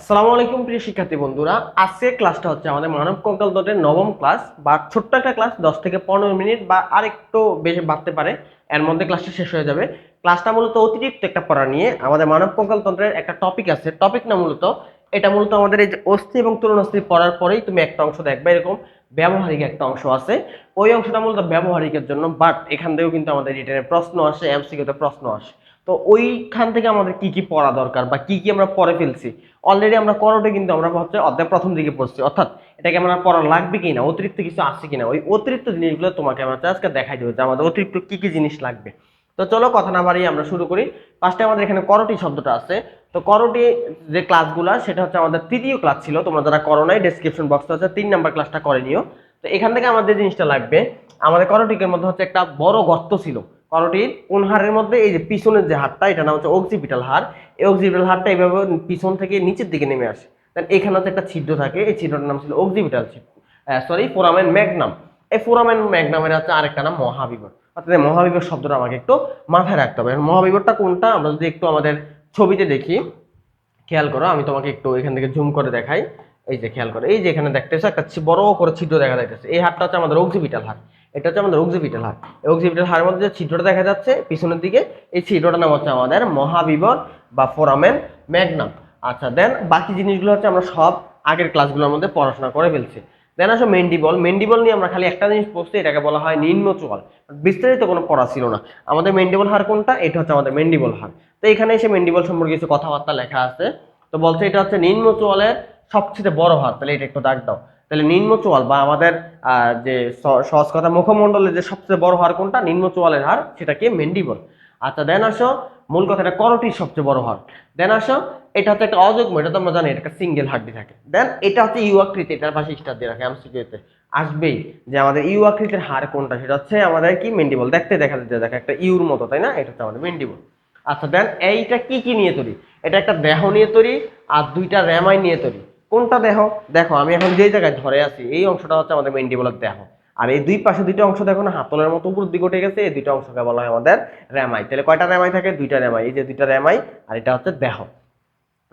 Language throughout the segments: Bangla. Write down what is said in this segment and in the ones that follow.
আসসালামু আলাইকুম প্রিয় শিক্ষার্থী বন্ধুরা আজকের ক্লাসটা হচ্ছে আমাদের মানব কঙ্কাল দলের নবম ক্লাস বা ছোট্ট একটা ক্লাস দশ থেকে পনেরো মিনিট বা আরেকটু বেশি বাড়তে পারে, এর মধ্যে ক্লাসটা শেষ হয়ে যাবে। ক্লাসটা মূলত অতিরিক্ত একটা পড়া নিয়ে আমাদের মানব কঙ্কাল তন্ত্রের একটা টপিক আছে। টপিক না মূলত, এটা মূলত আমাদের এই যে অস্থি এবং তরুণ অস্থি পড়ার পরেই তুমি একটা অংশ দেখবে, এরকম ব্যবহারিক একটা অংশ আছে। ওই অংশটা মূলত ব্যবহারিকের জন্য বাট এখান থেকেও কিন্তু আমাদের রিটার্নের প্রশ্ন আসে এমসিকিউতে প্রশ্ন আসে। তো ওইখান থেকে আমাদের কি কি পড়া দরকার বা কি কি আমরা পড়ে ফেলছি? অলরেডি আমরা করোটে কিন্তু আমরা হচ্ছে অধ্যায় প্রথম দিকে পড়ছি। অর্থাৎ এটাকে আমরা পড়া লাগবে কিনা, অতিরিক্ত কিছু আছে কিনা, ওই অতিরিক্ত জিনিসগুলো তোমাকে আমরা আজকে দেখাই দেবো যে আমাদের অতিরিক্ত কি কি জিনিস লাগবে। তো চলো কথা না বাড়িয়ে আমরা শুরু করি। ফার্স্টে আমাদের এখানে করটি শব্দটা আছে। তো করটি যে ক্লাসগুলো সেটা হচ্ছে আমাদের তৃতীয় ক্লাস ছিল। তোমরা যারা করো নাই ডেসক্রিপশন বক্সটা হচ্ছে তিন নাম্বার ক্লাসটা করে নিও। তো এখান থেকে আমাদের জিনিসটা লাগবে, আমাদের করটিকের মধ্যে হচ্ছে একটা বড় গর্ত ছিল। করটির কোন হাড়ের মধ্যে? এই যে পিছনের যে হাড়টা এটা নাম হচ্ছে অক্সিপিটাল হাড়। এই অক্সিপিটাল হাড়টা এইভাবে পিছন থেকে নিচের দিকে নেমে আসে। দেন এখানে হচ্ছে একটা ছিদ্র থাকে, এই ছিদ্রটার নাম ছিল অক্সিপিটাল সরি ফোরামেন ম্যাগনাম এই ফোরামেন ম্যাগনামের হচ্ছে আরেকটা নাম মহাবিবর অর্থাৎ মহাবিবর শব্দটা আমাকে একটু মাথায় রাখতে হবে। মহাবিবরটা কোনটা? আমরা যদি একটু আমাদের ছবিতে দেখি, খেয়াল করো, আমি তোমাকে একটু এখান থেকে জুম করে দেখাই। এই যে খেয়াল করো, এই যে এখানে দেখতেছো, একটা বড় করে ছিদ্র দেখা যাইতেছে। এই হাড়টা হচ্ছে আমাদের অক্সিপিটাল হাড়। এটা হচ্ছে আমাদের অক্সিপিটাল এই অক্সিপিটাল হাড়ের মধ্যে যে ছিদ্রটা দেখা যাচ্ছে, পিছনের দিকে এই ছিদ্রটার নাম হচ্ছে আমাদের মহাবিবর বা ফোরামেন ম্যাগনাম। আচ্ছা দেন বাকি জিনিসগুলো হচ্ছে আমরা সব আগের ক্লাসগুলোর মধ্যে পড়াশোনা করে ফেলছি। দেন আসো মেন্ডিবল। মেন্ডিবল নিয়ে আমরা খালি একটা জিনিস পড়ছি, এটাকে বলা হয় নিম্ন চোয়াল বিস্তারিত কোনো পড়া ছিল না। আমাদের মেন্ডিবল হার কোনটা? এটা হচ্ছে আমাদের মেন্ডিবল হার তো এখানে এসে মেন্ডিবল সম্পর্কে কিছু কথাবার্তা লেখা আছে। তো বলছে এটা হচ্ছে নিম্ন সবচেয়ে বড় হার তাহলে এটা একটু দাগ দাও। তাহলে নিম্ন চোয়াল বা আমাদের যে সহজ কথা মুখমণ্ডলের যে সবচেয়ে বড় হার কোনটা? নিম্ন চোয়ালের হার সেটাকে মেন্ডিবল। আচ্ছা দেন আসো, মূল কথাটা করটির সবচেয়ে বড় হার। দেন আসো, এটা হচ্ছে একটা অযুগ্ম, এটা তো আমরা জানি, এটা একটা সিঙ্গেল হাড্ডি থাকে। দেন এটা হচ্ছে ইউ আকৃতি, এটার পাশে স্টার দিয়ে রাখে এমসিকিউতে আসবেই যে আমাদের ইউ আকৃতির হার কোনটা, সেটা হচ্ছে আমাদের কি? মেন্ডিবল। দেখতে দেখা যেতে দেখে, একটা ইউর মতো, তাই না? এটা হচ্ছে আমাদের মেন্ডিবল। আচ্ছা দেন এইটা কি কি নিয়ে তৈরি? এটা একটা দেহ নিয়ে তৈরি, আর দুইটা র্যামাই নিয়ে তৈরি। কোনটা দেহ দেখো, আমি এখন যে জায়গায় ধরে আছি, এই অংশটা হচ্ছে আমাদের মেন্ডিবলের দেহ। আর এই দুই পাশে দুইটা অংশ দেখো না, হাতলের মতো উপর দিকে উঠে গেছে, এই দুইটা অংশকে বলা হয় আমাদের র্যামাই। তাহলে কয়টা র্যামাই থাকে? দুইটা র্যামাই। এই যে দুইটা র্যামাই, আর এটা হচ্ছে দেহ।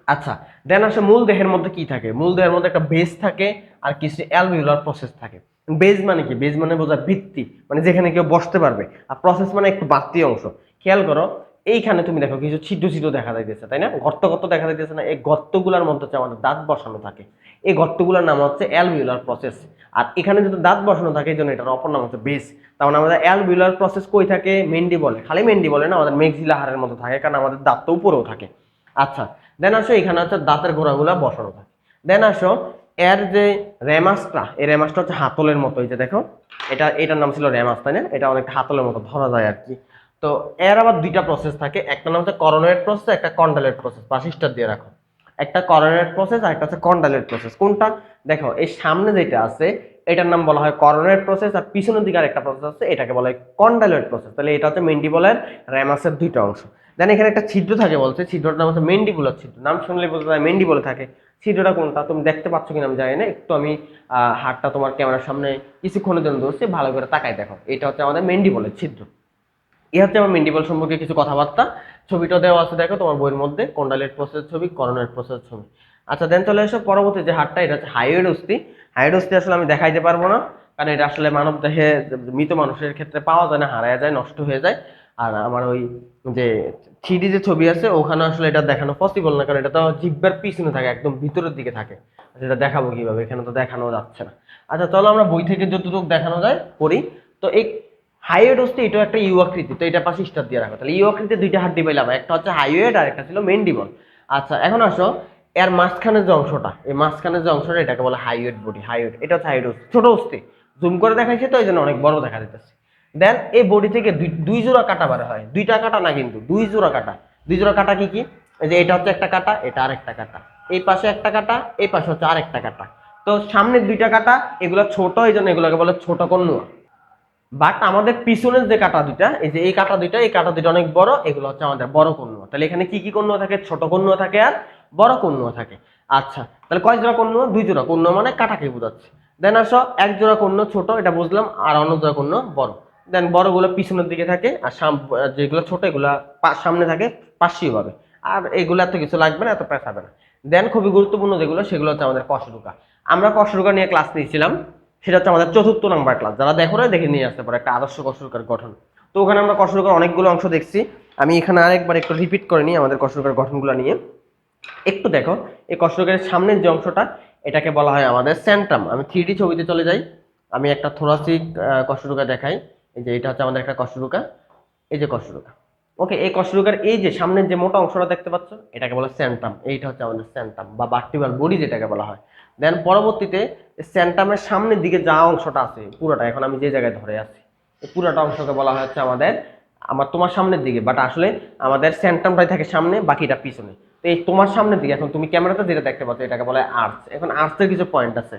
আচ্ছা দেন আসে মূল দেহের মধ্যে কি থাকে? মূল দেহের মধ্যে একটা বেস থাকে, আর কিছু অ্যালভিউলার প্রসেস থাকে। বেজ মানে কি? বেজ মানে বোঝা ভিত্তি মানে যেখানে কেউ বসতে পারবে। আর প্রসেস মানে একটু বাড়তি অংশ। খেয়াল করো এইখানে তুমি দেখো কিছু ছিদ্র ছিদ্র দেখা যাইতেছে, তাই না? গর্ত গর্ত দেখা যাইতেছে না, এই গর্তগুলোর মধ্যে হচ্ছে আমাদের দাঁত বসানো থাকে। এই গর্তগুলোর নাম হচ্ছে অ্যালভিউলার প্রসেস আর এখানে যদি দাঁত বসানো থাকে, এই জন্য এটার অপর নাম হচ্ছে বেস তার মানে আমাদের অ্যালভিউলার প্রসেস কই থাকে? মেন্ডি বলে। খালি মেন্ডি বলে না, আমাদের মেঘজিলা হাড়ের মধ্যে থাকে, কারণ আমাদের দাঁত তো উপরেও থাকে। আচ্ছা দেন আসো এখানে হচ্ছে দাঁতের গোড়াগুলা বসানো থাকে। দেন আসো, এর যে রেমাসটা এই রেমাসটা হচ্ছে হাতলের মতো, এই যে দেখো। এটা, এটার নাম ছিল রেমাস তাই না? এটা অনেকটা হাতলের মতো ধরা যায় আর কি। তো এর আবার দুইটা প্রসেস থাকে। একটা নাম হচ্ছে করোনেট প্রসেস একটা কন্ডালেট প্রসেস পাশিস্টার দিয়ে রাখো। একটা করোনেট প্রসেস আর একটা হচ্ছে কন্ডালেট প্রসেস কোনটা? দেখো, এই সামনে যেটা আছে, এটার নাম বলা হয় করোনেট প্রসেস আর পিছনের দিকে আরেকটা প্রসেস আছে, এটাকে বলা হয় কন্ডালেট প্রসেস তাহলে এটা হচ্ছে মেন্ডিবলের র্যামাসের দুইটা অংশ। দেন এখানে একটা ছিদ্র থাকে বলছে, ছিদ্রটার নাম হচ্ছে মেন্ডিবুলার ছিদ্র। নাম শুনলে বলতে হয় মেন্ডিবলে থাকে। ছিদ্রটা কোনটা? তুমি দেখতে পাচ্ছ কিনা আমি জানি না। একটু আমি হাতটা তোমার ক্যামেরার সামনে কিছুক্ষণের জন্য ধরছি, ভালো করে তাকাই দেখো। এটা হচ্ছে আমাদের মেন্ডিবলের ছিদ্র। এই হচ্ছে আমার মেন্ডিবল সম্পর্কে কিছু কথাবার্তা। ছবিটা দেওয়া আছে, দেখো তোমার বইয়ের মধ্যে কন্ডালেট প্রসেস ছবি করোনার প্রসেস ছবি। আচ্ছা দেন চলে এসো পরবর্তী যে হাটটা এটা হচ্ছে হাইওয়েড অস্থি হাইওয়েড অস্থি আসলে আমি দেখাইতে পারব না, কারণ এটা আসলে মানব দেহে মৃত মানুষের ক্ষেত্রে পাওয়া যায় না, হারায় যায়, নষ্ট হয়ে যায়। আর আমার ওই যে থ্রিডি যে ছবি আছে, ওখানে আসলে এটা দেখানো পসিবল না, কারণ এটা তো জিব্বার পিছনে থাকে, একদম ভিতরের দিকে থাকে। সেটা দেখাবো কীভাবে? এখানে তো দেখানো যাচ্ছে না। আচ্ছা চলো আমরা বই থেকে যতটুকু দেখানো যায় করি তো এই হাইওয়েড হচ্ছে এটা একটা ইউ আকৃতি, তো এটা পাশে স্টার দিয়ে রাখো। তাহলে ইউ আকৃতির দুইটা হাড্ডি পাইলাম, একটা হচ্ছে হাইওয়েড আর একটা ছিল মেন্ডিবল। আচ্ছা এখন আসো, এর মাঝখানের যে অংশটা, এই মাঝখানের যে অংশটা এটাকে বলে হাইওয়েড বডি, হাইওয়েড, এটা হচ্ছে হাইওয়েড ছোট অস্থি। জুম করে দেখাইছে তো এই জন্য অনেক বড় দেখা যাচ্ছে দেন এই বডি থেকে দুই জোড়া কাটা বার হয়, দুইটা কাটা না কিন্তু, দুই জোড়া কাটা। দুই জোড়া কাটা কি কি? যে এটা হচ্ছে একটা কাটা, এটা আরেকটা কাটা। এই পাশে একটা কাটা, এই পাশে হচ্ছে আরেকটা কাটা। তো সামনের দুইটা কাটা, এগুলো ছোট এই জন্য এগুলোকে বলে ছোট কন্যা। বাট আমাদের পিছনের যে কাটা দুইটা, এই যে এই কাটা দুইটা, এই কাটা দুইটা অনেক বড়, এগুলো হচ্ছে আমাদের বড় কন্যা তাহলে এখানে কি কি কন্যা থাকে? ছোট কন্যা থাকে আর বড় কন্যা থাকে। আচ্ছা তাহলে কয় জোড়া কন্যা দুই জোড়া। কন্যা মানে কাটাকে বোঝাচ্ছে। দেন আসো, এক জোড়া কন্যা ছোট, এটা বুঝলাম, আর অন্য জোড়া কন্যা বড়। দেন বড়গুলো পিছনের দিকে থাকে, আর যেগুলো ছোট, এগুলো সামনে থাকে, পাশেই ভাবে আর এগুলো এত কিছু লাগবে না, এত পেঁচাবে না। দেন খুবই গুরুত্বপূর্ণ যেগুলো, সেগুলো হচ্ছে আমাদের কষ্টরুকা আমরা কষ্টরুকা নিয়ে ক্লাস নিয়েছিলাম। সেটা হচ্ছে আমাদের চতুর্থ নাম্বার ক্লাস যারা দেখো না দেখে নিয়ে আসতে পারে, একটা আদর্শ কষ্টরুকার গঠন। তো ওখানে আমরা কষ্টরুকার অনেকগুলো অংশ দেখছি। আমি এখানে আরেকবার একটু রিপিট করে নিই আমাদের কষ্টরুকার গঠনগুলো নিয়ে। একটু দেখো, এই কষ্টরুকারের সামনের যে অংশটা, এটাকে বলা হয় আমাদের সেন্ট্রাম আমি থ্রি ছবিতে চলে যাই। আমি একটা থোরাসিক কষ্টরুকা দেখাই। এই যে এটা হচ্ছে আমাদের একটা কষ্টরুকা এই যে কষ্টরুকা ওকে, এই কষ্টরুকার এই যে সামনের যে মোটা অংশটা দেখতে পাচ্ছ, এটাকে বলে সেন্টাম এইটা হচ্ছে আমাদের সেন্টাম বা বার্টিবাল বডি যেটাকে বলা হয়। দেন পরবর্তীতে সেন্টামের সামনের দিকে যা অংশটা আছে, পুরোটা, এখন আমি যে জায়গায় ধরে আছি পুরোটা অংশকে বলা হয় হচ্ছে আমাদের, আমার তোমার সামনের দিকে বাট আসলে আমাদের সেন্টামটাই থাকে সামনে, বাকিটা পিছনে। তো এই তোমার সামনের দিকে, এখন তুমি ক্যামেরাতে যেটা দেখতে পাচ্ছ, এটাকে বলে আর্টস এখন আর্টসের কিছু পয়েন্ট আছে।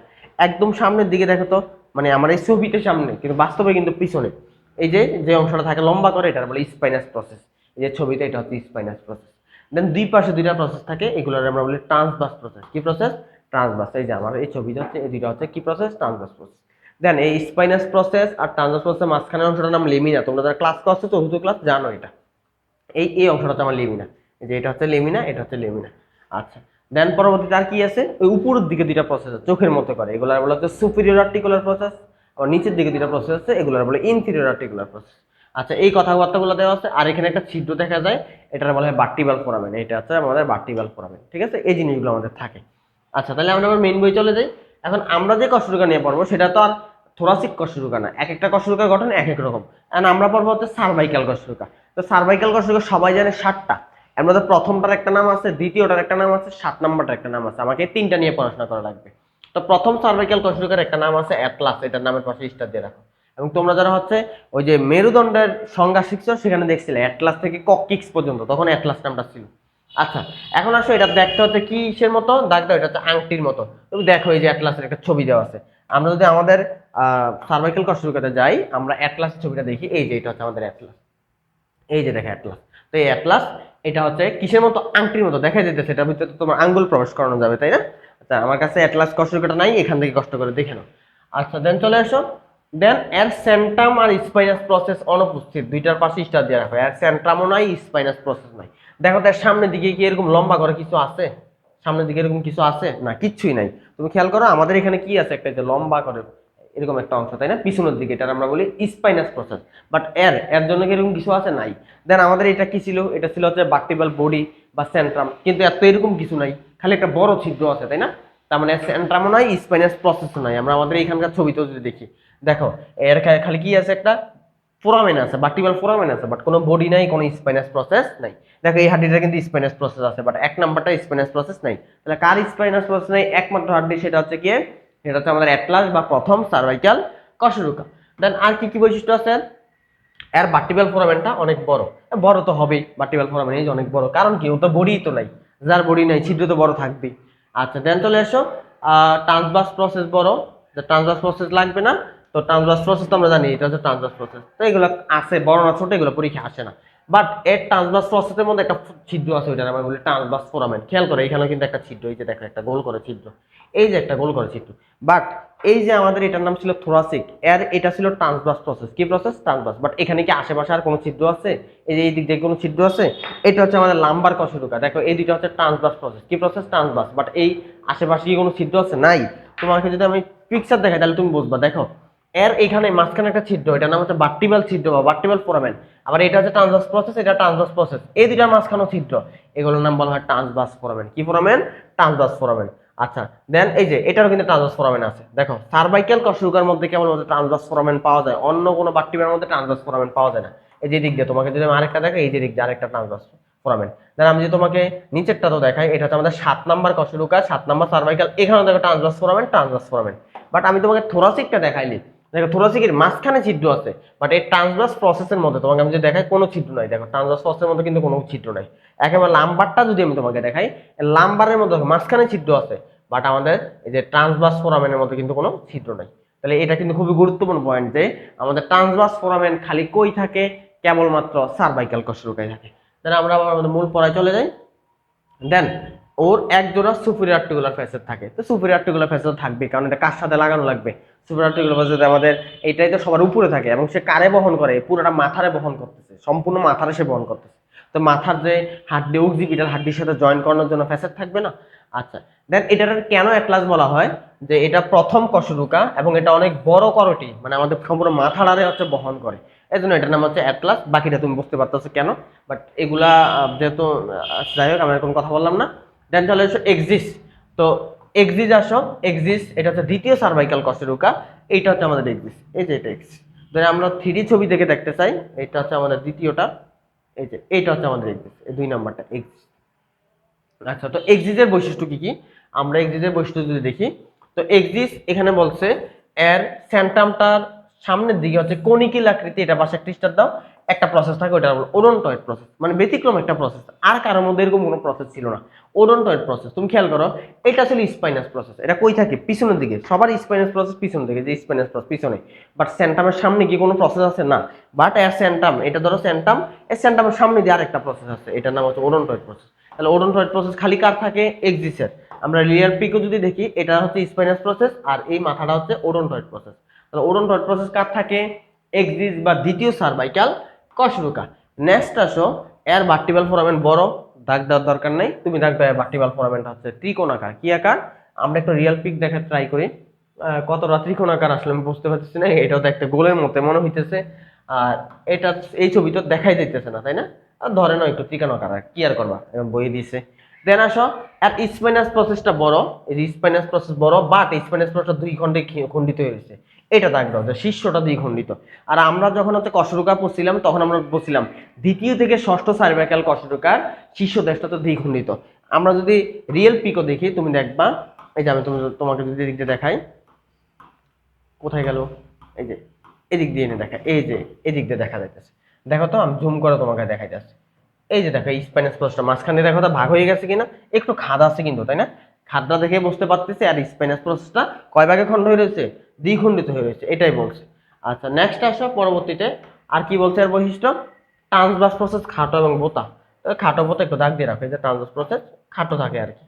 একদম সামনের দিকে দেখো তো মানে আমার এই ছবিতে সামনে, কিন্তু বাস্তবে কিন্তু পিছনে। এই যে যে অংশটা থাকে লম্বা করে এটা বলে স্পাইনাস প্রসেস এই যে ছবিতে এটা হচ্ছে স্পাইনাস প্রসেস দেন দুই পাশে দুইটা প্রসেস থাকে, এগুলোর আমরা বলি ট্রান্সবাস প্রসেস কি প্রসেস ট্রান্সবাস এই যে আমার এই ছবিটা হচ্ছে, এই দুইটা হচ্ছে কি প্রসেস ট্রান্সবাস প্রসেস দেন এই স্পাইনাস প্রসেস আর ট্রান্সবাস প্রসেসের মাঝখানের অংশটার নাম লেমিনা। তোমরা যারা ক্লাস করছ, চতুর্থ ক্লাস জানো এটা। এই এই অংশটা হচ্ছে আমার লেমিনা। যে এটা হচ্ছে লেমিনা, এটা হচ্ছে লেমিনা। আচ্ছা। দেন পরবর্তীতে আর কি আছে? ওই উপরের দিকে দুইটা প্রসেস আছে, চোখের মতো করে। এগুলো বলা হচ্ছে সুপিরিয়র আর্টিকুলার প্রসেস আর নিচের দিকে দুইটা প্রসেস আছে, এগুলোর বলে ইনফিরিয়র আর্টিকুলার প্রসেস আচ্ছা এই কথাবার্তাগুলো দেওয়া আছে। আর এখানে একটা ছিদ্র দেখা যায়, এটার বলা হয় বার্টিবাল ফোরামেন এটা হচ্ছে আমাদের বার্টিবাল ফোরামেন ঠিক আছে? এই জিনিসগুলো আমাদের থাকে। আচ্ছা তাহলে আমরা আবার মেইন বই চলে যাই। এখন আমরা যে কষ্টরুকা নিয়ে পড়ব, সেটা তো আর থোরাসিক কষ্টরুকা না। এক একটা কষ্টরুকার গঠন এক এক রকম। এখন আমরা পড়ব হচ্ছে সার্ভাইকাল কষ্টরুকা তো সার্ভাইকাল কষ্টরুকা সবাই জানে ষাটটা এর মধ্যে প্রথমটার একটা নাম আছে, দ্বিতীয়টার একটা নাম আছে, সাত নম্বরটার একটা নাম আছে। আমাকে তিনটা নিয়ে পড়াশোনা করা লাগবে। তো প্রথম সার্ভাইকাল কষ্টরুকার একটা নাম আছে অ্যাটলাস এটার নামের পাশে স্টার দিয়ে রাখো। এবং তোমরা যারা হচ্ছে ওই যে মেরুদণ্ডের সংজ্ঞা শিখছো, সেখানে দেখছিলে অ্যাটলাস থেকে ককিক্স পর্যন্ত, তখন অ্যাটলাস নামটা ছিল। আচ্ছা এখন আসো, এটা দেখতে হচ্ছে কিসের মতো? দাগ এটা হচ্ছে আংটির মতো। তুমি দেখো এই যে অ্যাটলাসের একটা ছবি দেওয়া আছে। আমরা যদি আমাদের সার্ভাইকাল কষ্টরুকাতে যাই, আমরা অ্যাটলাস ছবিটা দেখি। এই যে এটা হচ্ছে আমাদের অ্যাটলাস। এই যে দেখো অ্যাটলাস। তো এই অ্যাটলাস, এটা হচ্ছে কিসের মতো? আংটির মতো। দেখা যেতেছে এটার ভিতরে তোমার আঙ্গুল প্রবেশ করানো যাবে, তাই না? আচ্ছা আমার কাছে অ্যাটলাস কষ্টরুকাটা নাই, এখান থেকে কষ্ট করে দেখে নাও। আচ্ছা দেন চলে আসো। দেন, এর সেন্টাম আর স্পাইনাস প্রসেস অনুপস্থিত। দুইটার পাশে স্টার দিয়ে রাখো। এর সেন্ট্রামও নাই, স্পাইনাস প্রসেস নাই। দেখো তার সামনের দিকে কি এরকম লম্বা করে কিছু আছে? সামনের দিকে এরকম কিছু আছে? না, কিচ্ছুই নাই। তুমি খেয়াল করো, আমাদের এখানে কি আছে একটা যে লম্বা করে এরকম একটা অংশ, তাই না? পিছনের দিকে এটা আমরা বলি স্পাইনাস প্রসেস বাট এর এর জন্য কি এরকম কিছু আছে? নাই। দেন আমাদের এটা কি ছিল? এটা ছিল হচ্ছে বার্টিবাল বডি বা সেন্ট্রাম কিন্তু এত এরকম কিছু নাই। খালি একটা বড় ছিদ্র আছে, তাই না? তার মানে সেন্ট্রামও নাই স্পাইনাস প্রসেসও নাই। আমরা আমাদের এখানকার ছবিতেও যদি দেখি। দেখো, এর খালি কি আছে একটা? ফোরামেন আছে বার্টিবাল ফোরামেন আছে বাট কোনো বডি নাই, কোনো স্পাইনাস প্রসেস নাই। দেখো, এই হাড্ডিটা কিন্তু স্পাইনাস প্রসেস আছে বাট এক নাম্বারটা স্পাইনাস প্রসেস নাই। তাহলে কার স্পাইনাস প্রসেস নাই? একমাত্র হাড্ডি সেটা হচ্ছে কি? সেটা হচ্ছে আমাদের অ্যাটলাস বা প্রথম সার্ভাইকাল কশরুকা। দেন আর কি কি বৈশিষ্ট্য আছে? এর বার্টিবাল ফোরামেনটা অনেক বড়। বড় তো হবেই বার্টিবাল ফোরামেন এই অনেক বড়। কারণ কি? ও তো বডি তো নাই। যার বডি নাই, ছিদ্র তো বড় থাকবেই। আচ্ছা দেন চলে এসো। ট্রান্সবাস প্রসেস বড়। ট্রান্সবাস প্রসেস লাগবে না। তো ট্রান্সবাস প্রসেস তো আমরা জানি, এটা হচ্ছে ট্রান্সবাস প্রসেস তো এগুলো আছে, বড় না ছোট, এগুলো পরীক্ষা আসে না। বাট এর ট্রান্সবাস প্রসেসের মধ্যে একটা ছিদ্র আছে ওইটা আমরা বলি ট্রান্সবাস ফোরামেন খেয়াল করে এখানে কিন্তু একটা ছিদ্র, এই যে দেখো, একটা গোল করে ছিদ্র। এই যে একটা গোল করে ছিদ্র। বাট এই যে আমাদের এটার নাম ছিল থোরাসিক এর এটা ছিল ট্রান্সবাস প্রসেস কি প্রসেস ট্রান্সবাস বাট এখানে কি আশেপাশে আর কোনো ছিদ্র আছে? এই যে এই দিক দিয়ে কোনো ছিদ্র আছে? এটা হচ্ছে আমাদের লাম্বার কশরুকা দেখো, এই দুইটা হচ্ছে ট্রান্সবাস প্রসেস কি প্রসেস ট্রান্সবাস বাট এই আশেপাশে কি কোনো ছিদ্র আছে? নাই। তোমাকে যদি আমি পিকচার দেখাই, তাহলে তুমি বুঝবা। দেখো এর এখানে মাঝখানে একটা ছিদ্র, এটার নাম হচ্ছে বার্টিবাল ছিদ্র বা বার্টিবাল ফোরামেন। আবার এটা হচ্ছে ট্রান্সবাস প্রসেস, এটা ট্রান্সবাস প্রসেস। এই দুইটার মাঝখানেও ছিদ্র। এগুলোর নাম বলা হয় ট্রান্সবাস ফোরামেন। কি ফোরামেন? Transverse foramen. আচ্ছা দেন এই যে, এটারও কিন্তু ট্রান্সবাস ফোরামেন আছে। দেখো সার্ভাইকাল কশরুকার মধ্যে মধ্যে ট্রান্সবাস ফোরামেন পাওয়া যায়, অন্য কোনো বার্টিবালের মধ্যে ট্রান্সবাস ফোরামেন পাওয়া যায় না। এই যে দিক দিয়ে, তোমাকে যদি আমি আরেকটা দেখাই, এই যে দিক দিয়ে আরেকটা ট্রান্সবাস ফোরামেন। দেন আমি যদি তোমাকে নিচেরটা তো দেখাই, এটা হচ্ছে আমাদের সাত নাম্বার কশরুকা সাত নাম্বার সার্ভাইকাল এখানেও দেখো transverse foramen transverse foramen. But আমি তোমাকে থোরাসিকটা দেখাইনি। দেখো, থোরাসিকের মাঝখানে ছিদ্র আছে বাট এই ট্রান্সভার্স প্রসেসের মধ্যে তোমাকে আমি যদি দেখাই, কোনো ছিদ্র নাই। দেখো ট্রান্সভার্স প্রসেসের মধ্যে কিন্তু কোনো ছিদ্র নাই। একেবারে লাম্বারটা যদি আমি তোমাকে দেখাই লাম্বারের মধ্যে মাঝখানে ছিদ্র আছে বাট আমাদের এই যে ট্রান্সভার্স ফোরামেনের মধ্যে কিন্তু কোনো ছিদ্র নাই। তাহলে এটা কিন্তু খুবই গুরুত্বপূর্ণ পয়েন্ট যে, আমাদের ট্রান্সভার্স ফোরামেন খালি কই থাকে? কেবলমাত্র সার্ভাইকাল কষ্টরুকায় থাকে। তাহলে আমরা আবার আমাদের মূল পড়ায় চলে যাই। দেন ওর এক জোড়া সুপিরিয়র আর্টিকুলার ফ্যাসেট থাকে। তো সুপিরিয়র আর্টিকুলার ফ্যাসেট থাকবে, কারণ এটা কার সাথে লাগানো লাগবে? ফ্যাসেট আমাদের এটাই তো সবার উপরে থাকে এবং সে কারে বহন করে? পুরোটা মাথারে বহন করতেছে। সম্পূর্ণ মাথারে সে বহন করতেছে। তো মাথার যে হাড্ডি উকজিপিটাল হাড্ডির সাথে জয়েন করানোর জন্য ফ্যাসেট থাকবে না? আচ্ছা দেন এটার কেন অ্যাটলাস বলা হয়? যে এটা প্রথম কশরুকা এবং এটা অনেক বড় করটি মানে আমাদের সম্পূর্ণ মাথাড়ারে হচ্ছে বহন করে। এই জন্য এটার নাম হচ্ছে অ্যাটলাস বাকিটা তুমি বুঝতে পারতেছো কেন? বাট এগুলা যেহেতু যাই হোক আমি আর কোনো কথা বললাম না। দেন তাহলে হচ্ছে এক্সিস তো এক্সিস আসো এক্সিস এটা হচ্ছে দ্বিতীয় সার্ভাইকাল কশরুকা এইটা হচ্ছে আমাদের এক্সিস এই যে এটা এক্সিস ধরে আমরা থ্রি ছবি থেকে দেখতে চাই, এটা হচ্ছে আমাদের দ্বিতীয়টা, এই যে এইটা হচ্ছে আমাদের এক্সিস এই দুই নাম্বারটা এক্সিস আচ্ছা তো এক্সিসের বৈশিষ্ট্য কি কি? আমরা এক্সিসের বৈশিষ্ট্য যদি দেখি, তো এক্সিস এখানে বলছে, এর স্যান্টামটার সামনের দিকে হচ্ছে কনিকিল আকৃতি, এটা পাশে একটা স্টার দাও একটা প্রসেস থাকে ওটা হলো ওডন্টয়েড প্রসেস মানে ব্যতিক্রম একটা প্রসেস আর কারোর মধ্যে এরকম কোনো প্রসেস ছিল না। ওডন্টয়েড প্রসেস তুমি খেয়াল করো, এটা আসলে স্পাইনাস প্রসেস এটা কই থাকে? পিছনের দিকে। সবার স্পাইনাস প্রসেস পিছন দিকে, যে স্পাইনাস প্রসেস পিছনে। বাট স্যান্টামের সামনে কি কোনো প্রসেস আছে? না। বাট এর স্যান্টাম এটা ধরো স্যান্টাম এর স্যান্টামের সামনে দিয়ে আরেকটা প্রসেস আছে। এটার নাম হচ্ছে ওডন্টয়েড প্রসেস তাহলে ওডন্টয়েড প্রসেস খালি কার থাকে? এক্সিসের আমরা লিয়ার পিকও যদি দেখি, এটা হচ্ছে স্পাইনাস প্রসেস আর এই মাথাটা হচ্ছে ওডন্টয়েড প্রসেস তাহলে ওডন্টয়েড প্রসেস কার থাকে? এক্সিস বা দ্বিতীয় সার্ভাইকাল কশরুকা নেক্সট আসো, এর ভার্টিবাল ফোরামেন বড়, দাগ দেওয়ার দরকার নেই, তুমি দাগ দেওয়ার ভার্টিবাল ফোরামেনটা হচ্ছে ত্রিকোণাকার। কি আকার? আমরা একটা রিয়েল পিক দেখার ট্রাই করি। কতটা ত্রিকোণাকার আসলে আমি বুঝতে পারতেছি না, এটাও তো একটা গোলের মতো মনে হইতেছে। আর এটা এই ছবি তো দেখাই যাইতেছে না, তাই না? আর ধরে না একটু ত্রিকোণাকার, আর কি আর করবা? বই দিছে। দেন আসো আর স্পাইনাস প্রসেসটা বড়, এই স্পাইনাস প্রসেস বড় বাট স্পাইনাস প্রসেসটা দুই খণ্ডে খণ্ডিত হয়েছে এটা দাগ যে শীর্ষটা দুই খণ্ডিত আর আমরা যখন হচ্ছে কষ্টরুকা পড়ছিলাম, তখন আমরা বলছিলাম, দ্বিতীয় থেকে ষষ্ঠ সার্ভাইকাল কষ্টরুকার শীর্ষ দেশটা তো দ্বিখণ্ডিত। আমরা যদি রিয়েল পিকও দেখি, তুমি দেখবা, এই যে আমি তুমি- তোমাকে যদি এদিক দিয়ে দেখাই, কোথায় গেল? এই যে, এদিক দিয়ে এনে দেখা, এই যে, এদিক দিয়ে দেখা যাইতেছে। দেখো তো, আমি জুম করে তোমাকে দেখাই যাচ্ছি এই যে দেখো স্পাইনাস প্রসটা মাঝখানে দেখো তো ভাগ হয়ে গেছে কিনা? একটু খাদ আছে কিন্তু, তাই না? খাদটা দেখে বুঝতে পারতেছি আর স্পাইনাস প্রসেসটা কয় ভাগে খণ্ড হয়ে রয়েছে? দ্বিখণ্ডিত হয়ে রয়েছে, এটাই বলছে। আচ্ছা নেক্সট আসো, পরবর্তীতে আর কি বলছে এর বৈশিষ্ট্য? ট্রান্সবাস প্রসেস খাটো এবং বোতা খাটো বোতা একটু দাগ দিয়ে রাখো যে ট্রান্সবাস প্রসেস খাটো থাকে আর কি।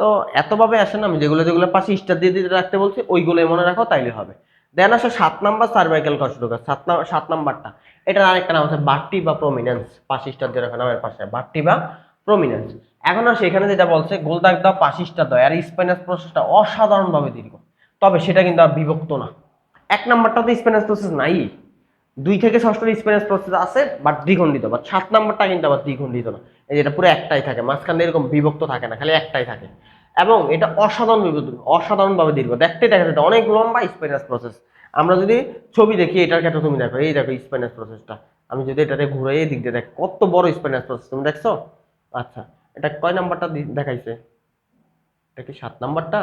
তো এতভাবে আসে না, আমি যেগুলো যেগুলো পাশে স্টার দিয়ে দিয়ে রাখতে বলছি ওইগুলো মনে রাখো, তাইলে হবে। দেন আসো সাত নাম্বার সার্ভাইকাল কষ্টরোগ সাত নাম্বার সাত নাম্বারটা। এটার আরেকটা নাম হচ্ছে বাট্টি বা প্রমিনেন্স পাশে স্টার দিয়ে রাখো, নামের পাশে বাট্টি বা প্রমিনেন্স এখন আর সেখানে যেটা বলছে গোল দাগ দাও পাশে স্টার আর স্পেনাস প্রসেসটা অসাধারণভাবে দীর্ঘ তবে সেটা কিন্তু আর বিভক্ত না। এক নাম্বারটা তো স্পেনাস প্রসেস নাই। দুই থেকে ষষ্ঠ স্পেনাস প্রসেস আছে বাট দ্বিখণ্ডিত। বা সাত নাম্বারটা কিন্তু আবার দ্বিখণ্ডিত না। যেটা পুরো একটাই থাকে। মাঝখান দিয়ে এরকম বিভক্ত থাকে না, খালি একটাই থাকে। এবং এটা অসাধারণ অসাধারণভাবে দীর্ঘ দেখতে দেখা যাচ্ছে অনেক লম্বা স্পেনাস প্রসেস আমরা যদি ছবি দেখি, এটার ক্ষেত্রে তুমি দেখো, এই দেখো স্পেনাস প্রসেসটা আমি যদি এটাতে ঘুরে এই দিক দিয়ে দেখ, কত বড় স্পেনাস প্রসেস তুমি দেখছ? আচ্ছা। এটা কয় নাম্বারটা দেখাইছে? এটা কি সাত নাম্বারটা?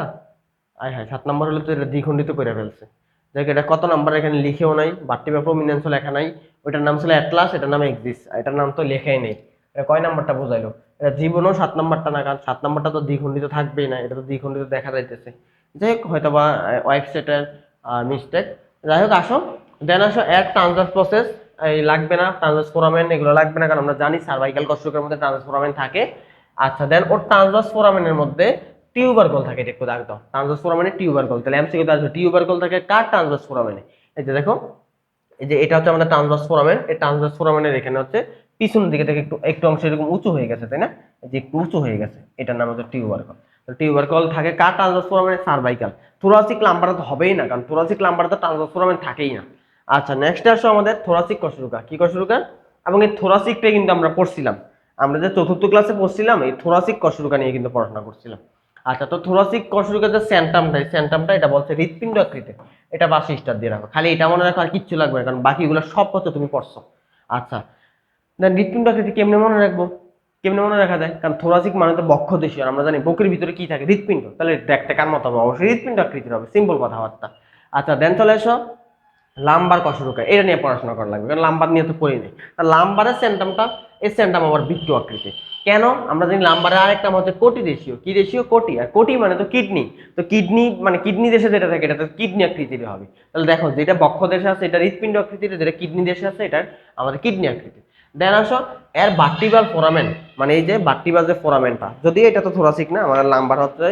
আয় হ্যাঁ সাত নাম্বার হলে তো এটা দ্বিখণ্ডিত করে ফেলছে। দেখ এটা কত নাম্বার এখানে লিখেও নাই বাট্টি বা প্রমিনেন্স লেখা নাই। ওইটার নাম ছিল অ্যাটলাস এটার নাম এক্সিস এটার নাম তো লেখাই নেই। এটা কয় নাম্বারটা বোঝাইলো? এটা জীবনও সাত নাম্বারটা না, কারণ সাত নাম্বারটা তো দ্বিখণ্ডিত থাকবেই না, এটা তো দ্বিখণ্ডিত দেখা যাইতেছে। যাই হোক, হয়তো বা ওয়েবসাইটের মিস্টেক যাই হোক, আসো। দেন আসো এক ট্রানজাস প্রসেস এই লাগবে না ট্রানজাস ফোরামেন এগুলো লাগবে না, কারণ আমরা জানি সার্ভাইকাল কষ্টকের মধ্যে ট্রানজাস ফোরামেন থাকে। আচ্ছা দেন ওর ট্রানজাস ফোরামেনের মধ্যে টিউবারকল থাকে এটা একটু দাগ দাও। ট্রানজাস ফোরামেনে টিউবারকল তাহলে এমসিকিউ তে আসবে টিউবারকল থাকে কার ট্রানজাস ফোরামেনে এই যে দেখো, এই যে এটা হচ্ছে আমাদের ট্রানজাস ফোরামেন এই ট্রানজাস ফোরামেনের এখানে হচ্ছে পিছনের দিকে থেকে একটু একটু অংশ এরকম উঁচু হয়ে গেছে, তাই না? যে একটু উঁচু হয়ে গেছে, এটার নাম হচ্ছে টিউবার টিউবারকল তো টিউবারকল থাকে কার ট্রানজাস ফোরামেনে সার্ভাইকাল থোরাসিক লাম্বারে তো হবেই না, কারণ থোরাসিক লাম্বারে তো ট্রানজাস ফোরামেন থাকেই না। আচ্ছা নেক্সট আসো আমাদের থোরাসিক কশরুকা কি কশরুকা এবং এই থোরাসিকটা কিন্তু আমরা পড়ছিলাম। আমরা যে চতুর্থ ক্লাসে পড়ছিলাম, এই থোরাসিক কশরুকা নিয়ে কিন্তু পড়াশোনা করছিলাম। আচ্ছা তো থোরাসিক কশরুকার যে স্যান্টামটা স্যান্টামটা এটা বলছে হৃৎপিণ্ড আকৃতি এটা বাসি স্টার দিয়ে রাখো। খালি এটা মনে রাখো আর কিচ্ছু লাগবে না, কারণ বাকিগুলো সব হচ্ছে তুমি পড়ছো। আচ্ছা দেন হৃৎপিণ্ড আকৃতি কেমনে মনে রাখব? কেমনে মনে রাখা যায়? কারণ থোরাসিক মানে তো বক্ষ দেশি আর আমরা জানি বুকের ভিতরে কি থাকে? হৃৎপিণ্ড। তাহলে দেখতে কার মতো হবে অবশ্যই হৃৎপিণ্ড আকৃতির হবে। সিম্পল কথাবার্তা। আচ্ছা দেন চলে এসো। লাম্বার কশরুকা এটা নিয়ে পড়াশোনা করা লাগবে, কারণ লাম্বার নিয়ে তো পড়ি নেই। লাম্বারের সেন্টামটা এই সেন্টাম আবার বৃত্ত আকৃতি কেন? আমরা জানি লাম্বারের আরেকটা নাম হচ্ছে কোটি রেশিও কি রেশিও কোটি। আর কোটি মানে তো কিডনি তো কিডনি মানে কিডনি দেশে যেটা থাকে, এটা তো কিডনি আকৃতির হবে। তাহলে দেখো, যেটা বক্ষ দেশে আছে এটা হৃৎপিণ্ড আকৃতির, যেটা কিডনি দেশে আছে এটা আমাদের কিডনি আকৃতি দেন আসো, এর বাট্টিবাল ফোরামেন মানে এই যে বাট্টিবাল যে ফোরামেনটা যদি এটা তো থোরাসিক না, আমাদের লাম্বার হচ্ছে,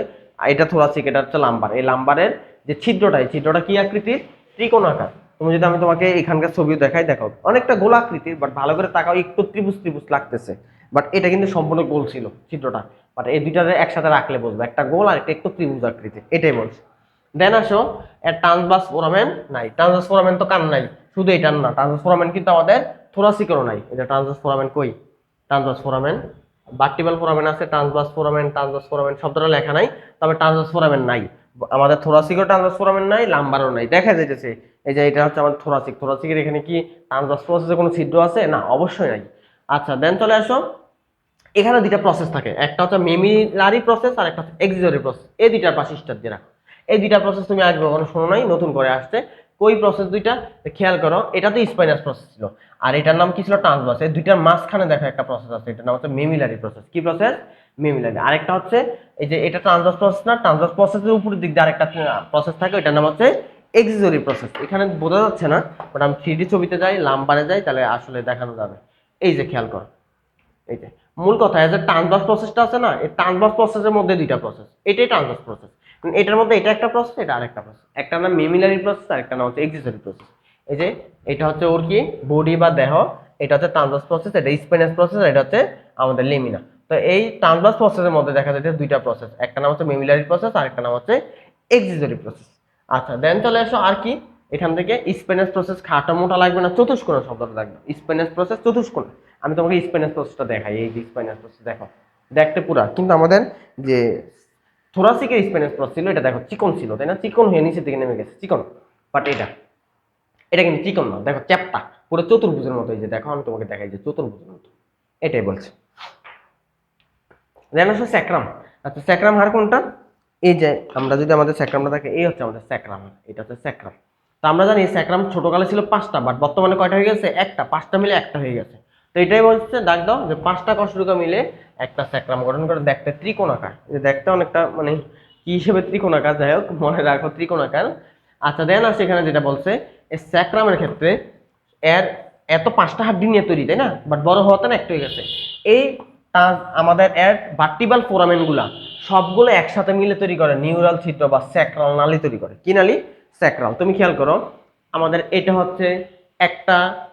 এটা থোরাসিক এটা হচ্ছে লাম্বার এই লাম্বারের যে ছিদ্রটা, এই ছিদ্রটা কি আকৃতির? ত্রিকোণাকার। তুমি যদি আমি তোমাকে এখানকার ছবি দেখাই, দেখো, অনেকটা গোলাকৃতির বাট ভালো করে তাকাও, একটু ত্রিভুজ ত্রিভুজ লাগতেছে। বাট এটা কিন্তু সম্পূর্ণ গোল ছিল চিত্রটা। বাট এই দুইটারে একসাথে রাখলে বুঝবে, একটা গোল আর একটা একটু ত্রিভুজ আকৃতি এটাই বলছে। দেন আসো এর ট্রান্সভার্স ফোরামেন নাই। ট্রান্সভার্স ফোরামেন তো কান নাই? শুধু এটার না ট্রান্সভার্স ফোরামেন কিন্তু আমাদের থোরাসিকেরও নাই। এটা ট্রান্সভার্স ফোরামেন কই? ট্রান্সভার্স ফোরামেন ভার্টিক্যাল ফোরামেন আছে ট্রান্সভার্স ফোরামেন ট্রান্সভার্স ফোরামেন শব্দটা লেখা নাই, তবে ট্রান্সভার্স ফোরামেন নাই। আমাদের থোরাসিকও ট্রান্সভার্স ফোরামেন নাই লাম্বারও নাই। দেখা যাইতেছে, এই যে এটা হচ্ছে আমাদের থোরাসিক থোরাসিকের এখানে কি ট্রান্সভার্স প্রসেসে কোনো ছিদ্র আছে? না, অবশ্যই নাই। আচ্ছা দেন চলে আসো। এখানে দুইটা প্রসেস থাকে। একটা হচ্ছে মেমিলারি প্রসেস আর একটা হচ্ছে এক্সিলারি প্রসেস এই দুইটার পাশে স্টার দিয়ে রাখো। এই দুইটা প্রসেস তুমি আজ কখনো শোনো নাই, নতুন করে আসছে। কই প্রসেস দুইটা? খেয়াল করো এটা তো স্পাইনাস প্রসেস ছিল। আর এটার নাম কি ছিল? ট্রান্সভার্স এই দুইটার মাঝখানে দেখো একটা প্রসেস আছে, এটার নাম হচ্ছে মেমিলারি প্রসেস কি প্রসেস মেমিলারি আরেকটা হচ্ছে, এই যে এটা ট্রান্সভার্স প্রসেস না ট্রান্সভার্স প্রসেসের উপরের দিক দিয়ে আরেকটা প্রসেস থাকে এটার নাম হচ্ছে এক্সিজরি প্রসেস এখানে বোঝা যাচ্ছে না বাট আমি থ্রি ছবিতে যাই, লাম্বারে যাই, তাহলে আসলে দেখানো যাবে। এই যে খেয়াল করো, এই যে। মূল কথা, এই যে ট্রান্সভার্স প্রসেসটা আছে না, এই ট্রান্সভার্স প্রসেসের মধ্যে দুইটা প্রসেস এটাই ট্রান্সভার্স প্রসেস এটার মধ্যে এটা একটা প্রসেস এটা আরেকটা প্রসেস একটা নাম মেমিলারি প্রসেস আর একটা নাম হচ্ছে এক্সিসারি প্রসেস এই যে, এটা হচ্ছে ওর কি? বডি বা দেহ, এটা হচ্ছে ট্রান্সভার্স প্রসেস এটা স্পেনাস প্রসেস এটা হচ্ছে আমাদের লেমিনা তো এই ট্রান্সভার্স প্রসেসের মধ্যে দেখা যাচ্ছে দুইটা প্রসেস একটা নাম হচ্ছে মেমিলারি প্রসেস আর একটা নাম হচ্ছে এক্সিসারি প্রসেস আচ্ছা দেন চলে আসো আর কি? এখান থেকে স্পেনাস প্রসেস খাটা মোটা লাগবে না, চতুষ্কোণ শব্দটা লাগবে। স্পেনাস প্রসেস চতুষ্কোণ। আমি তোমাকে স্পেনাস প্রসেসটা দেখাই, এই যে স্পেনাস প্রসেস দেখো। দেখতে পুরা, কিন্তু আমাদের যে থোরাসিকের স্পেনাস প্রসেস ছিল, এটা দেখো চিকন ছিল, তাই না? চিকন হয়ে নিচের দিকে নেমে গেছে, চিকন। বাট এটা এটা কিন্তু চিকন না, দেখো চ্যাপটা, পুরো চতুর্ভুজের মতো এই যে দেখো, আমি তোমাকে দেখাই যে চতুর্ভুজের মতো। এটাই বলছে। দেন আসো স্যাক্রাম। আচ্ছা স্যাক্রাম হার কোনটা? এই যে আমরা যদি আমাদের স্যাক্রামটা দেখে, এই হচ্ছে আমাদের স্যাক্রাম, এটা হচ্ছে স্যাক্রাম। তো আমরা জানি স্যাক্রাম ছোটকালে ছিল পাঁচটা বাট বর্তমানে কয়টা হয়ে গেছে? একটা, পাঁচটা মিলে একটা হয়ে গেছে। তো এটাই বলছে, দাগ দাও, যে পাঁচটা কষ্টরুকা মিলে একটা স্যাক্রাম গঠন করে, দেখতে ত্রিকোণাকার। যে দেখতে অনেকটা মানে কি হিসেবে ত্রিকোণাকার, যাই হোক, মনে রাখো ত্রিকোণাকার। আচ্ছা দেন আর সেখানে যেটা বলছে এই স্যাক্রামের ক্ষেত্রে এর এত পাঁচটা হাড্ডি নিয়ে তৈরি, তাই না? বাট বড় হওয়াতে না একটু হয়ে গেছে। এই তা- আমাদের এর ভার্টিবাল ফোরামেনগুলা সবগুলো একসাথে মিলে তৈরি করে নিউরাল ছিদ্র বা স্যাক্রাল নালী তৈরি করে। কি নালী? স্যাক্রাল তুমি খেয়াল করো, আমাদের এটা হচ্ছে একটা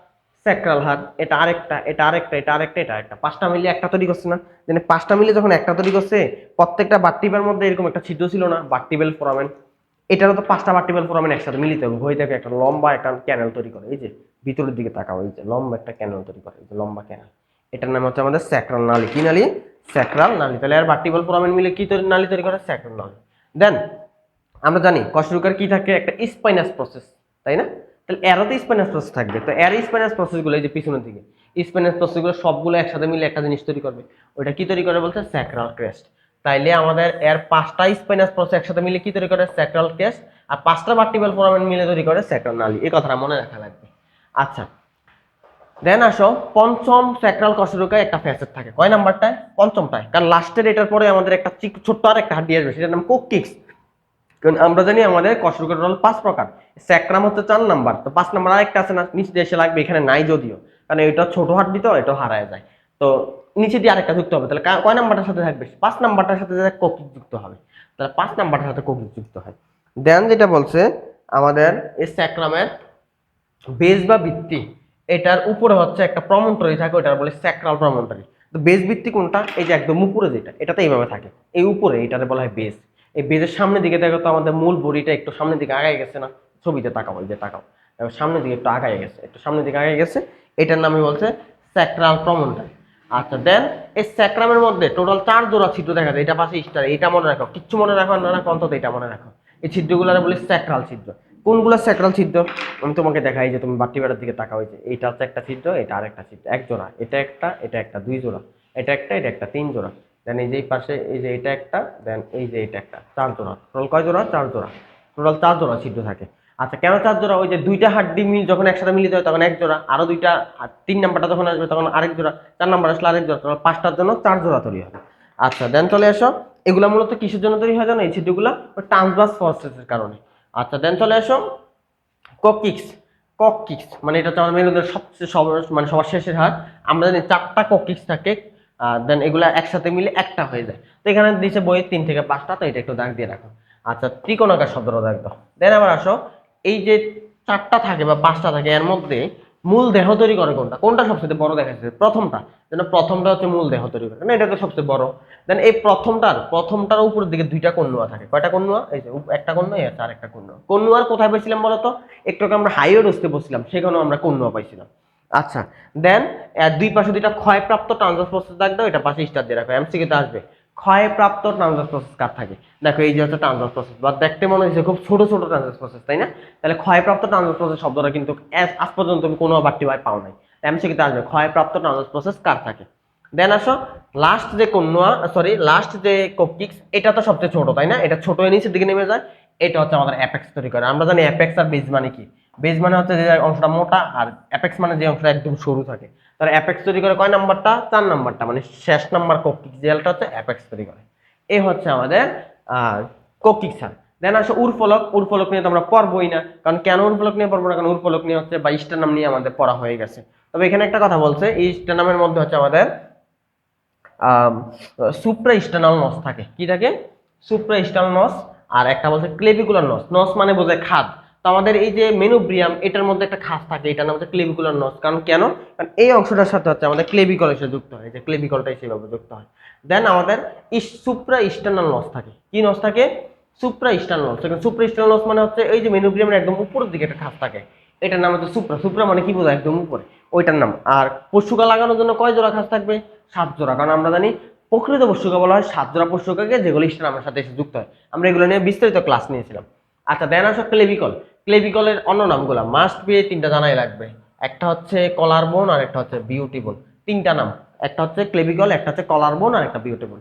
স্যাক্রাল হাত, এটা আরেকটা এটা আরেকটা এটা আরেকটা এটা আরেকটা। পাঁচটা মিলিয়ে একটা তৈরি করছে না। মানে পাঁচটা মিলিয়ে যখন একটা তৈরি করছে, প্রত্যেকটা বাট্টিবের মধ্যে এরকম একটা ছিদ্র ছিল না বাট্টিবেল ফোরামেন এটারও তো পাঁচটা বাট্টিবেল ফোরামেন একসাথে মিলিত হবে হয়ে থাকে একটা লম্বা একটা ক্যানেল তৈরি করে। এই যে, ভিতরের দিকে তাকাও, এই যে লম্বা একটা ক্যানেল তৈরি করে, এই যে লম্বা ক্যানেল এটার নাম হচ্ছে আমাদের স্যাক্রাল নালী। কি নালী? স্যাক্রাল নালী। তাহলে আর ভার্টিবল ফোরামেন মিলে কি তৈরি, নালী তৈরি করে? স্যাক্রাল নালী। দেন আমরা জানি কষ্টরুকার কি থাকে? একটা স্পাইনাস প্রসেস তাই না? তাহলে এরও তো স্পাইনাস প্রসেস থাকবে। তো এর স্পাইনাস প্রসেসগুলো এই যে পিছনের দিকে স্পাইনাস প্রসেসগুলো সবগুলো একসাথে মিলে একটা জিনিস তৈরি করবে। ওইটা কি তৈরি করে বলতে স্যাক্রাল ক্রেস্ট তাইলে আমাদের এর পাঁচটা স্পাইনাস প্রসেস একসাথে মিলে কি তৈরি করে? স্যাক্রাল ক্রেস্ট আর পাঁচটা ভার্টিবল ফোরামেন মিলে তৈরি করে স্যাক্রাল নালী। এই কথাটা মনে রাখা লাগবে। আচ্ছা দেন আসো, পঞ্চম স্যাক্রাল কশরুকায় একটা ফ্যাসেট থাকে। কয় নাম্বারটায়? পঞ্চমটায়। কারণ লাস্টের এটার পরে আমাদের একটা ছোট্ট আর একটা হাড্ডি আসবে, সেটার নাম কোকিক্স কারণ আমরা জানি আমাদের কশরুকার হল পাঁচ প্রকার। স্যাক্রাম হচ্ছে চার নাম্বার। তো পাঁচ নাম্বার আরেকটা আছে না, নিচে এসে লাগবে, এখানে নাই যদিও। কারণ এটা ছোট হাড্ডি তো, এটা হারায় যায়। তো নিচে দিয়ে আরেকটা যুক্ত হবে। তাহলে কয় নাম্বারটার সাথে থাকবে? পাঁচ নাম্বারটার সাথে কোকিক যুক্ত হবে। তাহলে পাঁচ নাম্বারটার সাথে কোকিক যুক্ত হয়। দেন যেটা বলছে, আমাদের এই স্যাক্রামের বেজ বা ভিত্তি এটার উপরে হচ্ছে একটা প্রমন্টরি থাকে ওটা বলে স্যাক্রাল প্রমন্টরি তো বেজ ভিত্তি কোনটা? এই যে একদম উপরে যেটা, এটাতে এইভাবে থাকে। এই উপরে এটাতে বলা হয় বেজ এই বেজের সামনের দিকে দেখো তো আমাদের মূল বডিটা একটু সামনের দিকে আগায় গেছে না? ছবিতে তাকাও, এই যে তাকাও। সামনের দিকে একটু আগায় গেছে, একটু সামনের দিকে আগায় গেছে। এটার নামই বলছে স্যাক্রাল প্রমন্টরি আচ্ছা দেন এই স্যাক্রামের মধ্যে টোটাল চার জোড়া ছিদ্র দেখা যায়। এটা পাশে স্টার, এটা মনে রাখো। কিচ্ছু মনে রাখো না রাখো, অন্তত এটা মনে রাখো। এই ছিদ্রগুলোর বলি স্যাক্রাল ছিদ্র। কোনগুলো স্যাক্রাল ছিদ্র? আমি তোমাকে দেখাই যে তুমি বাটি বেড়ার দিকে তাকা হয়েছে এইটা হচ্ছে একটা ছিদ্র, এটা আরেকটা ছিদ্র। এক জোড়া, এটা একটা এটা একটা, দুই জোড়া। এটা একটা এটা একটা, তিন জোড়া। দেন এই যে পাশে, এই যে এটা একটা দেন এই যে এটা একটা, চার জোড়া। টোটাল কয় জোড়া? চার জোড়া। টোটাল চার জোড়া ছিদ্র থাকে। আচ্ছা কেন চার জোড়া? ওই যে দুইটা হাড্ডি মিল যখন একসাথে মিলিত হয়, তখন এক জোড়া, আরও দুইটা তিন নাম্বারটা যখন আসবে, তখন আরেক জোড়া, চার নাম্বার আসলে আরেক জোড়া তোমরা পাঁচটার জন্য চার জোড়া তৈরি হবে আচ্ছা দেন চলে এসো। এগুলো মূলত কিসের জন্য তৈরি হয় জানো? এই ছিদ্রগুলো ট্রান্সভার্স ফোর্সেসের কারণে। আচ্ছা দেন চলে এসো। ককিক্স ককিক্স মানে এটা হচ্ছে আমাদের মেরুদণ্ডের সবচেয়ে সব মানে সবার শেষের হার। আমরা জানি চারটা ককিক্স থাকে। দেন এগুলা একসাথে মিলে একটা হয়ে যায়। তো এখানে দিচ্ছে বই তিন থেকে পাঁচটা, তো এটা একটু দাগ দিয়ে রাখো। আচ্ছা ত্রিকোণাকার শব্দটা দাগ দাও দেন আবার আসো, এই যে চারটা থাকে বা পাঁচটা থাকে, এর মধ্যে মূল দেহ তৈরি করে কোনটা? কোনটা সবচেয়ে বড় দেখা যাচ্ছে? প্রথমটা। যেন প্রথমটা হচ্ছে মূল দেহ তৈরি করে। এটা তো সবচেয়ে বড়। দেন এই প্রথমটার প্রথমটার উপরের দিকে দুইটা কন্যা থাকে। কয়টা কন্যা? এই যে একটা কন্যা আর একটা কন্যা। কন্যার কোথায় পাইছিলাম বলতো? একটু আমরা হাইওয়ে রোস্টে বসছিলাম, সেখানেও আমরা কন্যা পাইছিলাম। আচ্ছা দেন দুই পাশে দুইটা ক্ষয়প্রাপ্ত ট্রানজাস প্রসেস দাও, এটা পাশে স্টার দিয়ে রাখো এমসিকিতে আসবে। ক্ষয়প্রাপ্ত ট্রানজাস প্রসেস কার থাকে? দেখো, এই যে হচ্ছে ট্রানজাস প্রসেস বা দেখতে মনে হচ্ছে খুব ছোট ছোট ট্রানজাস প্রসেস তাই না? তাহলে ক্ষয়প্রাপ্ত ট্রানজাস প্রসেস শব্দটা কিন্তু আজ পর্যন্ত তুমি কোনো বাড়তি ভাই পাও নাই। এমসিকিতে আসবে, ক্ষয়প্রাপ্ত ট্রানজাস প্রসেস কার থাকে? দেন আসো লাস্ট যে কন্যা সরি লাস্ট যে কোপকিক্স, এটা তো সবচেয়ে ছোট, তাই না? এটা ছোট নিচের দিকে নেমে যায়, এটা হচ্ছে আমাদের অ্যাপেক্স তৈরি করে। আমরা জানি অ্যাপেক্স আর বেজ মানে কি? বেজ মানে হচ্ছে যে অংশটা মোটা আর অ্যাপেক্স মানে যে অংশটা একদম সরু থাকে। তাহলে অ্যাপেক্স তৈরি করে কয় নাম্বারটা? চার নাম্বারটা মানে শেষ নাম্বার কোপকিক্স জেলটা হচ্ছে অ্যাপেক্স তৈরি করে। এ হচ্ছে আমাদের কোকিক্স আর দেন আসো উর্ফলক। উর্ফলক নিয়ে তো আমরা পড়বোই না, কারণ কেন উর্ফলক নিয়ে পড়ব না? কারণ উর্ফলক নিয়ে হচ্ছে বা ইস্টার নাম নিয়ে আমাদের পড়া হয়ে গেছে। তবে এখানে একটা কথা বলছে, এই নামের মধ্যে হচ্ছে আমাদের সুপ্রা ইস্টার্নাল নস থাকে। কি থাকে? সুপ্রা ইস্টার্নাল নস আর একটা বলছে ক্লেভিকুলার নস নস মানে বোঝায় খাদ। তো আমাদের এই যে মেনুব্রিয়াম, এটার মধ্যে একটা খাস থাকে, এটার নাম হচ্ছে ক্লেভিকুলার নস। কারণ কেন? কারণ এই অংশটার সাথে হচ্ছে আমাদের ক্লেভিকল এসে যুক্ত হয় যে ক্লেভিকলটাই সেভাবে যুক্ত হয়। দেন আমাদের সুপ্রা ইস্টার্নাল নস থাকে। কি নস থাকে? Suprasternal notch. সেখানে সুপ্রা ইস্টার্নাল নস মানে হচ্ছে এই যে মেনুব্রিয়ামের একদম উপরের দিকে একটা খাস থাকে। এটার নাম হচ্ছে সুপ্রা। সুপ্রা মানে কি বোঝায়? একদম উপরে। ওইটার নাম। আর পশুকা লাগানোর জন্য কয় জোড়া খাস থাকবে? সাত জোড়া। কারণ আমরা জানি প্রকৃত পশুকা বলা হয় সাত জোড়া পশুকাকে যেগুলো ইস্টার্নামের সাথে এসে যুক্ত হয়। আমরা এগুলো নিয়ে বিস্তারিত ক্লাস নিয়েছিলাম। আচ্ছা দেন আসো ক্লেভিকল। ক্লেভিকলের অন্য নামগুলো মাস্ট বি তিনটা জানাই লাগবে। একটা হচ্ছে কলার বোন আর একটা হচ্ছে বিউটি বোন তিনটা নাম। একটা হচ্ছে ক্লেভিকল একটা হচ্ছে কলার বোন আর একটা বিউটি বোন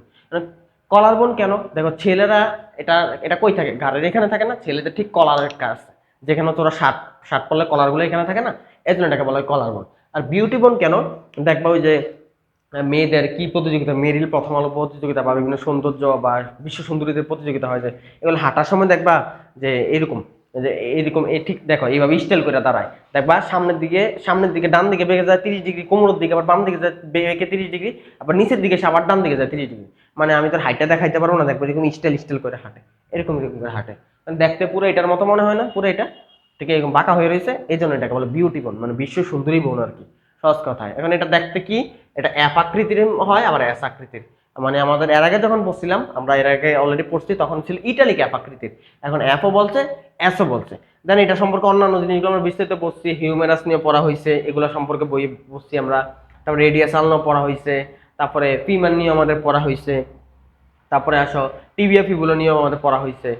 কলার বোন কেন? দেখো ছেলেরা এটা এটা কই থাকে? ঘাড়ের এখানে থাকে না? ছেলেদের ঠিক কলারের কাজ। যেখানে তোরা শার্ট শার্ট পরলে কলারগুলো এখানে থাকে না? এই জন্য এটাকে বলা হয় কলার বোন আর বিউটি বোন কেন? দেখবা ওই যে মেয়েদের কি প্রতিযোগিতা? মেরিল প্রথম আলো প্রতিযোগিতা বা বিভিন্ন সৌন্দর্য বা বিশ্ব সুন্দরীদের প্রতিযোগিতা হয় যে, এগুলো হাঁটার সময় দেখবা যে এরকম। যে এরকম এই ঠিক দেখো, এইভাবে স্টাইল করে দাঁড়ায়। দেখবা সামনের দিকে সামনের দিকে ডান দিকে বেঁকে যায় তিরিশ ডিগ্রি, কোমরের দিকে আবার বাম দিকে যায়, বেঁকে তিরিশ ডিগ্রি, আবার নিচের দিকে সে আবার ডান দিকে যায় তিরিশ ডিগ্রি। মানে আমি তোর হাইটটা দেখাইতে পারব না, দেখব এরকম স্টাইল স্টাইল করে হাঁটে। এরকম এরকম করে হাঁটে। মানে দেখতে পুরো এটার মতো মনে হয় না, পুরো এটা। ঠিক এরকম বাঁকা হয়ে রয়েছে এই জন্য এটাকে বলে বিউটি বোন মানে বিশ্ব সুন্দরী বোন আর কি। সহজ কথায়। এখন এটা দেখতে কি? এটা অ্যাপ আকৃতির হয়, আবার অ্যাস আকৃতির। মানে আমাদের এর আগে যখন পড়ছিলাম, আমরা এর আগে অলরেডি পড়ছি, তখন ছিল ইটালিক অ্যাপ আকৃতির। এখন অ্যাপও বলছে অ্যাসও বলছে। দেন এটা সম্পর্কে অন্যান্য জিনিসগুলো আমরা বিস্তারিত পড়ছি হিউম্যানাস নিয়ে পড়া হয়েছে এগুলো সম্পর্কে বই পড়ছি আমরা। তারপরে রেডিয়াসাল নিয়ে পড়া হয়েছে তারপরে ফিমান নিয়ে আমাদের পড়া হয়েছে তারপরে আসো টিবিএফিগুলো নিয়েও আমাদের পড়া হয়েছে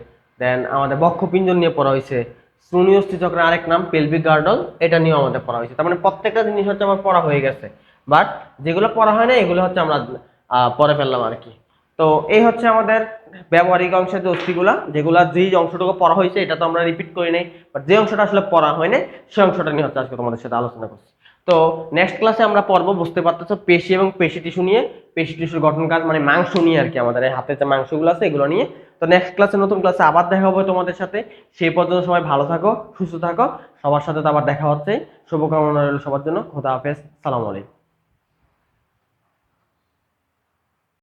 দেন আমাদের বক্ষপিঞ্জন নিয়ে পড়া হয়েছে শ্রুণীয়স্থি চক্রের আরেক নাম, পেলভিক গার্ডল, এটা নিয়েও আমাদের পড়া হয়েছে তার মানে প্রত্যেকটা জিনিস হচ্ছে আমার পড়া হয়ে গেছে। বাট যেগুলো পড়া হয় না, এগুলো হচ্ছে আমরা পড়ে ফেললাম আর কি। তো এই হচ্ছে আমাদের ব্যবহারিক অংশের যে অস্থিগুলা, যেগুলা যেই অংশটুকু পড়া হয়েছে, এটা তো আমরা রিপিট করি নাই বাট যে অংশটা আসলে পড়া হয়নি সেই অংশটা নিয়ে হচ্ছে আজকে তোমাদের সাথে আলোচনা করছি। তো নেক্সট ক্লাসে আমরা পড়ব, বুঝতে পারতেছো, পেশি এবং পেশি টিস্যু নিয়ে, পেশি টিস্যুর গঠন কাজ মানে মাংস নিয়ে আর কি আমাদের হাতে যে মাংসগুলো আছে, এগুলো নিয়ে। তো নেক্সট ক্লাসে নতুন ক্লাসে আবার দেখা হবে তোমাদের সাথে। সেই পর্যন্ত সবাই ভালো থাকো, সুস্থ থাকো। সবার সাথে তো আবার দেখা হচ্ছে। শুভকামনা রইল সবার জন্য। খোদা হাফেজ। সালাম আলাইকুম।